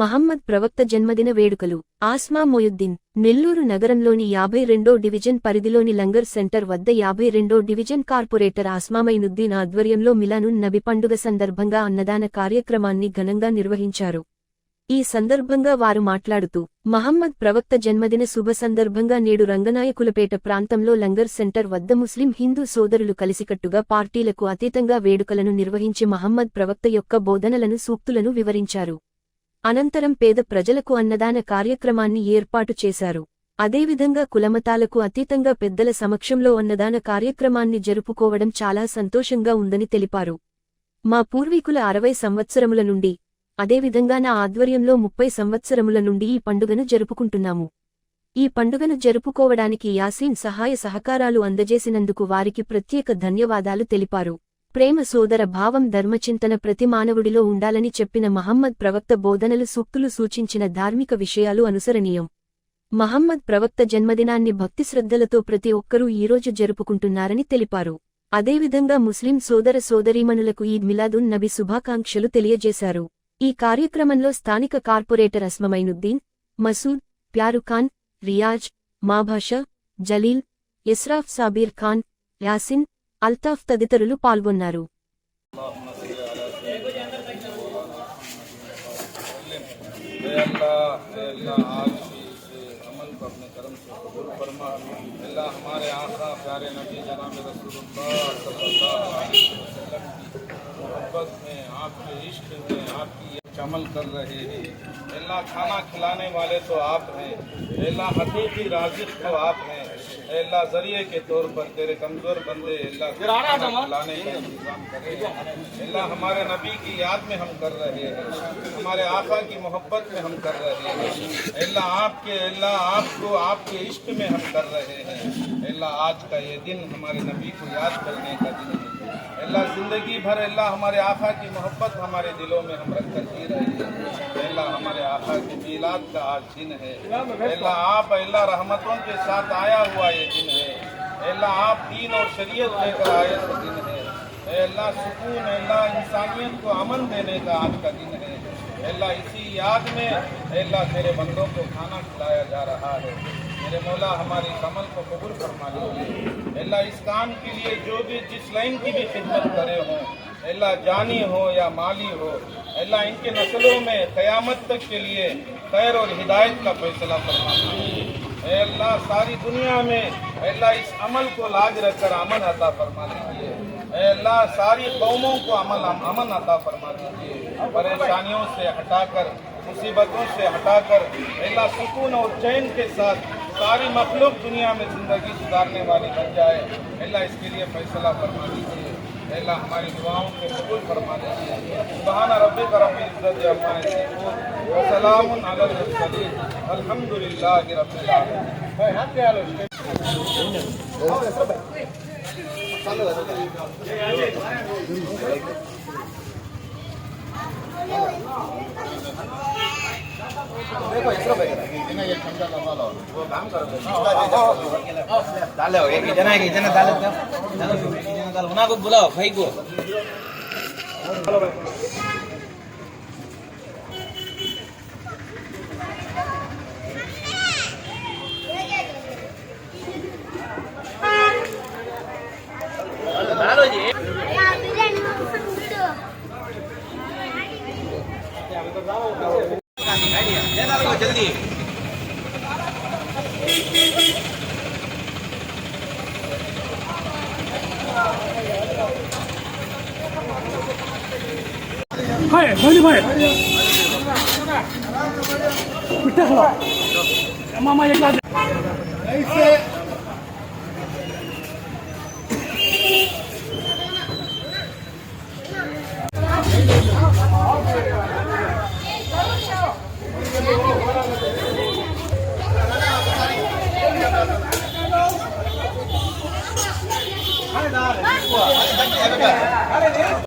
మహమ్మద్ ప్రవక్త జన్మదిన వేడుకలు. ఆస్మా మొయుద్దీన్ నెల్లూరు నగరంలోని యాభై రెండో డివిజన్ పరిధిలోని లంగర్ సెంటర్ వద్ద యాభై రెండో డివిజన్ కార్పొరేటర్ ఆస్మామైనుద్దీన్ ఆధ్వర్యంలో మిలానున్ నబి పండుగ సందర్భంగా అన్నదాన కార్యక్రమాన్ని ఘనంగా నిర్వహించారు. ఈ సందర్భంగా వారు మాట్లాడుతూ మహమ్మద్ ప్రవక్త జన్మదిన శుభ సందర్భంగా నేడు రంగనాయకులపేట ప్రాంతంలో లంగర్ సెంటర్ వద్ద ముస్లిం హిందూ సోదరులు కలిసికట్టుగా పార్టీలకు అతీతంగా వేడుకలను నిర్వహించి మహమ్మద్ ప్రవక్త యొక్క బోధనలను సూక్తులను వివరించారు. అనంతరం పేద ప్రజలకు అన్నదాన కార్యక్రమాన్ని ఏర్పాటు చేశారు. అదేవిధంగా కులమతాలకు అతీతంగా పెద్దల సమక్షంలో అన్నదాన కార్యక్రమాన్ని జరుపుకోవడం చాలా సంతోషంగా ఉందని తెలిపారు. మా పూర్వీకుల అరవై సంవత్సరముల నుండి అదేవిధంగా నా ఆధ్వర్యంలో ముప్పై సంవత్సరముల నుండి ఈ పండుగను జరుపుకుంటున్నాము. ఈ పండుగను జరుపుకోవడానికి యాసీన్ సహాయ సహకారాలు అందజేసినందుకు వారికి ప్రత్యేక ధన్యవాదాలు తెలిపారు. ప్రేమ సోదర భావం ధర్మచింతన ప్రతి మానవుడిలో ఉండాలని చెప్పిన మహమ్మద్ ప్రవక్త బోధనలు సూక్తులు సూచించిన ధార్మిక విషయాలు అనుసరణీయం. మహమ్మద్ ప్రవక్త జన్మదినాన్ని భక్తి శ్రద్ధలతో ప్రతి ఒక్కరూ ఈరోజు జరుపుకుంటున్నారని తెలిపారు. అదేవిధంగా ముస్లిం సోదర సోదరీమణులకు ఈద్ మిలాదున్ నబి శుభాకాంక్షలు తెలియజేశారు. ఈ కార్యక్రమంలో స్థానిక కార్పొరేటర్ అస్మమైనుద్దీన్ మసూద్ ప్యారుఖాన్ రియాజ్ మాభాష జలీల్ ఇస్రాఫ్ సాబీర్ ఖాన్ యాసిన్ అల్తాఫ్ తదితరులు పాల్గొన్నారు. پیارے محبت میں آپ کے عشق میں آپ کی چمل کر رہے ہیں اللہ کھانا کھلانے والے تو آپ ہیں۔ اللہ حقیقی رازق تو آپ ہیں۔ اے اللہ ذریعے کے طور پر تیرے کمزور بندے اللہ لانے کا انتظام کرے اللہ ہمارے نبی کی یاد میں ہم کر رہے ہیں۔ ہمارے آقا کی محبت میں ہم کر رہے ہیں۔ اللہ آپ کے اللہ آپ کو آپ کے عشق میں ہم کر رہے ہیں۔ اللہ آج کا یہ دن ہمارے نبی کو یاد کرنے کا دن ہے۔ اللہ زندگی بھر اللہ ہمارے آقا کی محبت ہمارے دلوں میں ہم رکھ کر جی رہے ہیں۔ اللہ ہمارے آقا کی میلاد کا آج دن ہے۔ اللہ آپ اللہ رحمتوں کے ساتھ آیا ہوا یہ دن ہے۔ اللہ آپ دین اور شریعت لے کر آئے دن ہے۔ اللہ سکون اللہ انسانیت کو امن دینے کا آج کا دن ہے۔ اللہ اسی یاد میں اللہ تیرے بندوں کو کھانا کھلایا جا رہا ہے۔ میرے مولا، ہماری عمل کو قبول فرما لیجیے اللہ، اس کام کے لیے جو بھی جس لائن کی بھی خدمت کرے ہوں اللہ، جانی ہو یا مالی ہو اللہ، ان کے نسلوں میں قیامت تک کے لیے خیر اور ہدایت کا فیصلہ فرما۔ اے اللہ، ساری دنیا میں اللہ، اس عمل کو لاج رکھ کر امن عطا فرما لیجیے اے اللہ ساری قوموں کو عمل امن عطا فرما دیجیے پریشانیوں سے ہٹا کر مصیبتوں سے ہٹا کر اے اللہ سکون اور چین کے ساتھ ساری مخلوق دنیا میں زندگی سدھارنے والی بن جائے۔ اے اللہ اس کے لیے فیصلہ فرما دیجیے اللہ ہماری دعاؤں کے قبول فرما دیجیے سبحان ربک رب عزت عما الحمد للہ علی الحمدللہ رب العالمین۔ रब्बिल इज्जत अम्मा यसिफून व सलामुन अलल मुरसलीन अल्हम्दुलिल्लाहि रब्बिल आलमीन डालो एक ही जना एक ही जना डालो क्या डालो एक ही जना डालो उना को बुलाओ भाई को डालो जी पाहिजे जल्दी भाई भाई भाई मिठा खिलाओ मामा एक लाख ऐसे ら。まあ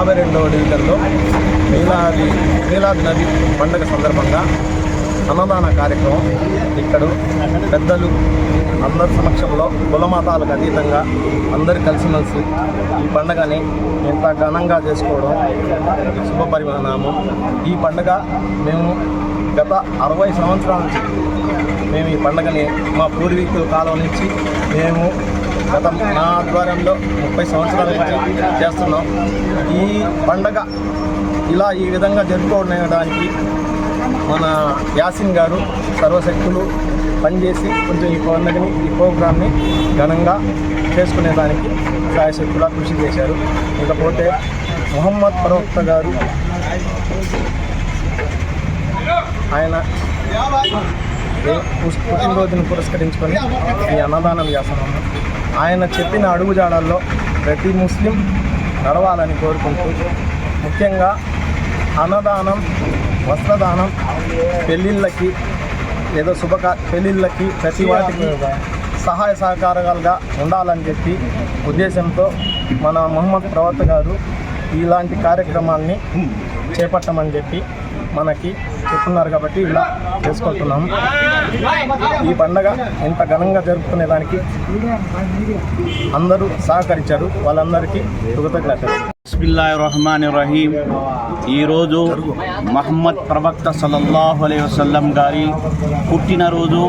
యాభై రెండవ డివిజన్లో నీలాది నీలాది నది పండుగ సందర్భంగా అన్నదాన కార్యక్రమం ఇక్కడ పెద్దలు అందరి సమక్షంలో కులమతాలకు అతీతంగా అందరు కలిసిమెలిసి ఈ పండుగని ఇంత ఘనంగా చేసుకోవడం శుభ పరిమాణము ఈ పండుగ మేము గత అరవై సంవత్సరాల నుంచి మేము ఈ పండుగని మా పూర్వీకుల కాలం నుంచి మేము గత నా ఆధ్వర్యంలో ముప్పై సంవత్సరాల నుంచి చేస్తున్నాం. ఈ పండగ ఇలా ఈ విధంగా జరుపుకోవడానికి మన యాసిన్ గారు సర్వశక్తులు పనిచేసి కొంచెం ఈ పండుగని ఈ ప్రోగ్రామ్ని ఘనంగా చేసుకునేదానికి సాయశక్తులా కృషి చేశారు. ఇకపోతే మొహమ్మద్ ప్రవక్త గారు ఆయన పుట్టినరోజును పురస్కరించుకొని ఈ అన్నదానం చేస్తున్నాము ఆయన చెప్పిన అడుగుజాడల్లో ప్రతి ముస్లిం నడవాలని కోరుకుంటూ ముఖ్యంగా అన్నదానం వస్త్రదానం పెళ్ళిళ్ళకి ఏదో శుభకా పెళ్ళిళ్ళకి ప్రతి వాటికి సహాయ సహకారాలుగా ఉండాలని చెప్పి ఉద్దేశంతో మన మొహమ్మద్ ప్రవక్త గారు ఇలాంటి కార్యక్రమాల్ని చేపట్టమని చెప్పి మనకి చెప్తున్నారు కాబట్టి ఇలా చేసుకుంటున్నాము. ఈ పండగ ఇంత ఘనంగా జరుపుకునే దానికి అందరూ సహకరించారు. వాళ్ళందరికీ కృతజ్ఞతలు. బిస్మిల్లా రహమాన్ రహీం. ఈరోజు మహమ్మద్ ప్రవక్త సల్లల్లాహు అలై వసల్లం గారి పుట్టినరోజు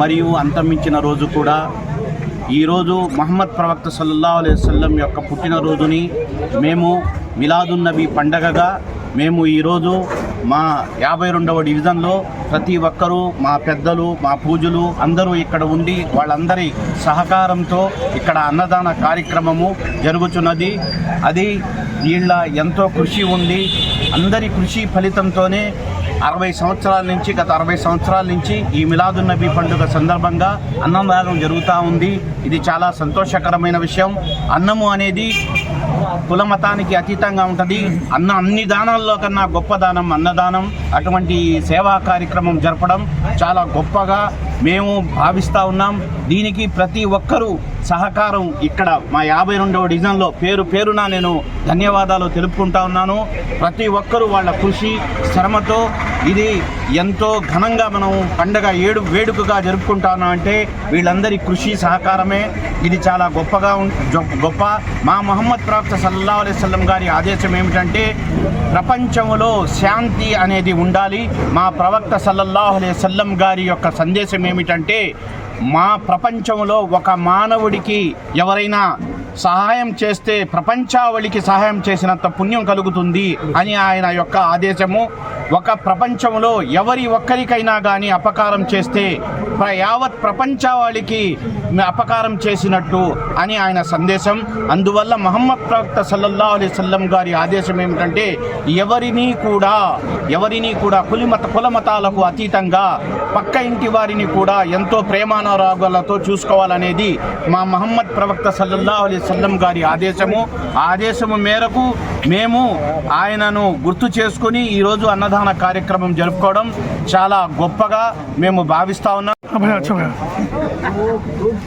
మరియు అంతమించిన రోజు కూడా. ఈరోజు మహమ్మద్ ప్రవక్త సల్లల్లాహు అలై వసల్లం యొక్క పుట్టినరోజుని మేము మిలాదున్నబీ పండగగా మేము ఈరోజు మా యాభై రెండవ డివిజన్లో ప్రతి ఒక్కరూ మా పెద్దలు మా పూజలు అందరూ ఇక్కడ ఉండి వాళ్ళందరి సహకారంతో ఇక్కడ అన్నదాన కార్యక్రమము జరుగుతున్నది అది వీళ్ళ ఎంతో కృషి ఉంది. అందరి కృషి ఫలితంతోనే అరవై సంవత్సరాల నుంచి గత అరవై సంవత్సరాల నుంచి ఈ మిలాదున్నబీ పండుగ సందర్భంగా అన్నదానం జరుగుతూ ఉంది. ఇది చాలా సంతోషకరమైన విషయం. అన్నము అనేది కుల మతానికి అతీతంగా ఉంటుంది. అన్న అన్ని దానాల్లో కన్నా గొప్ప దానం అన్నదానం అటువంటి సేవా కార్యక్రమం జరపడం చాలా గొప్పగా మేము భావిస్తూ ఉన్నాం. దీనికి ప్రతి ఒక్కరూ సహకారం ఇక్కడ మా యాభై రెండవ డివిజన్లో పేరు పేరున నేను ధన్యవాదాలు తెలుపుకుంటా ఉన్నాను. ప్రతి ఒక్కరూ వాళ్ళ కృషి శ్రమతో ఇది ఎంతో ఘనంగా మనం పండగ ఏడు వేడుకగా జరుపుకుంటా ఉన్నాం అంటే వీళ్ళందరి కృషి సహకారమే. ఇది చాలా గొప్పగా గొప్ప. మా మహమ్మద్ ప్రాప్త సల్లా అలైహి గారి ఆదేశం ఏమిటంటే ప్రపంచంలో శాంతి అనేది ఉండాలి. మా ప్రవక్త సల్లల్లాహు అలైహి గారి యొక్క సందేశం ఏమిటంటే మా ప్రపంచంలో ఒక మానవుడికి ఎవరైనా సహాయం చేస్తే ప్రపంచావళికి సహాయం చేసినంత పుణ్యం కలుగుతుంది అని ఆయన యొక్క ఆదేశము. ఒక ప్రపంచంలో ఎవరి ఒక్కరికైనా కానీ అపకారం చేస్తే యావత్ ప్రపంచావళికి అపకారం చేసినట్టు అని ఆయన సందేశం. అందువల్ల మహమ్మద్ ప్రవక్త సల్లల్లా అలీ సల్లం గారి ఆదేశం ఏమిటంటే ఎవరిని కూడా ఎవరిని కూడా కులిమత కులమతాలకు అతీతంగా పక్క ఇంటి వారిని కూడా ఎంతో ప్రేమానురాగాలతో చూసుకోవాలనేది మా మహమ్మద్ ప్రవక్త సల్లల్లా అలీ వసల్లం గారి ఆదేశము. ఆదేశము మేరకు మేము ఆయనను గుర్తు చేసుకుని ఈరోజు అన్నదాన కార్యక్రమం జరుపుకోవడం చాలా గొప్పగా మేము భావిస్తా ఉన్నాం.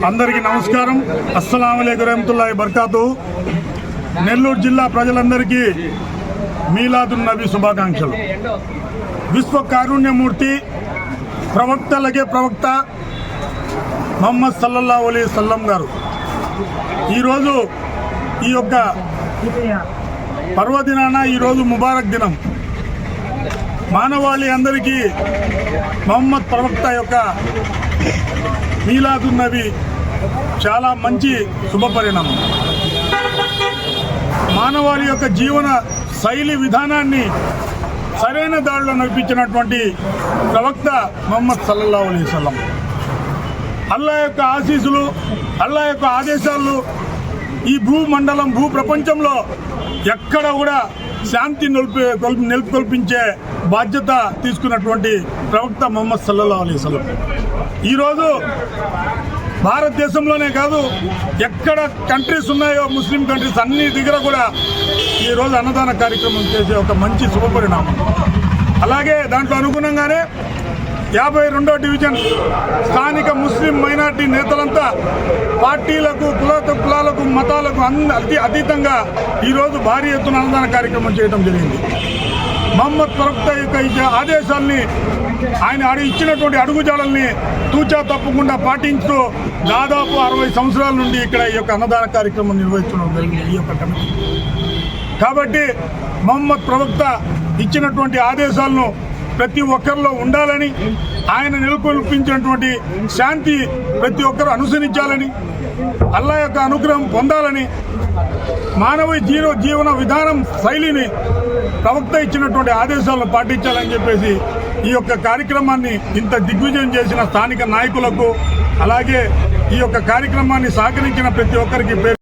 అందరికీ నమస్కారం. అస్సలం వరహతుల్లాhi బర్కాతు. నెల్లూరు జిల్లా ప్రజలందరికీ మీలాదున్ నబీ శుభాకాంక్షలు. విశ్వ కారుణ్యమూర్తి ప్రవక్తలకే ప్రవక్త మహమ్మద్ సల్లల్లా అలీ సల్లం గారు. ఈరోజు ఈ యొక్క పర్వదినాన ఈరోజు ముబారక్ దినం. మానవాళి అందరికీ మహమ్మద్ ప్రవక్త యొక్క మీలాదున్నవి చాలా మంచి శుభపరిణామం. మానవాళి యొక్క జీవన శైలి విధానాన్ని సరైన దారిలో నడిపించినటువంటి ప్రవక్త మహమ్మద్ సల్లల్లాహు అలైహి అల్లా యొక్క ఆశీస్సులు అల్లా యొక్క ఆదేశాలు ఈ భూమండలం భూ ప్రపంచంలో ఎక్కడ కూడా శాంతి నిలిపి కొల్పి నెలకొల్పించే బాధ్యత తీసుకున్నటువంటి ప్రవక్త మొహమ్మద్ సల్లల్లా అలీ ఈరోజు భారతదేశంలోనే కాదు ఎక్కడ కంట్రీస్ ఉన్నాయో ముస్లిం కంట్రీస్ అన్ని దగ్గర కూడా ఈరోజు అన్నదాన కార్యక్రమం చేసే ఒక మంచి శుభపరిణామం. అలాగే దాంట్లో అనుగుణంగానే యాభై రెండో డివిజన్ స్థానిక ముస్లిం మైనార్టీ నేతలంతా పార్టీలకు కుల కులాలకు మతాలకు అన్ని అతి అతీతంగా ఈరోజు భారీ ఎత్తున అన్నదాన కార్యక్రమం చేయడం జరిగింది. మహమ్మద్ ప్రవక్త యొక్క ఆదేశాల్ని ఆయన అడి ఇచ్చినటువంటి అడుగుజాడల్ని తూచా తప్పకుండా పాటించుతూ దాదాపు అరవై సంవత్సరాల నుండి ఇక్కడ ఈ యొక్క అన్నదాన కార్యక్రమం నిర్వహించడం జరిగింది ఈ యొక్క కమిటీ. కాబట్టి మహమ్మద్ ప్రవక్త ఇచ్చినటువంటి ఆదేశాలను ప్రతి ఒక్కరిలో ఉండాలని ఆయన నెలకొల్పించినటువంటి శాంతి ప్రతి ఒక్కరు అనుసరించాలని అల్లా యొక్క అనుగ్రహం పొందాలని మానవ జీవ జీవన విధానం శైలిని ప్రవక్త ఇచ్చినటువంటి ఆదేశాలను పాటించాలని చెప్పేసి ఈ యొక్క కార్యక్రమాన్ని ఇంత దిగ్విజయం చేసిన స్థానిక నాయకులకు అలాగే ఈ యొక్క కార్యక్రమాన్ని సహకరించిన ప్రతి ఒక్కరికి పేరు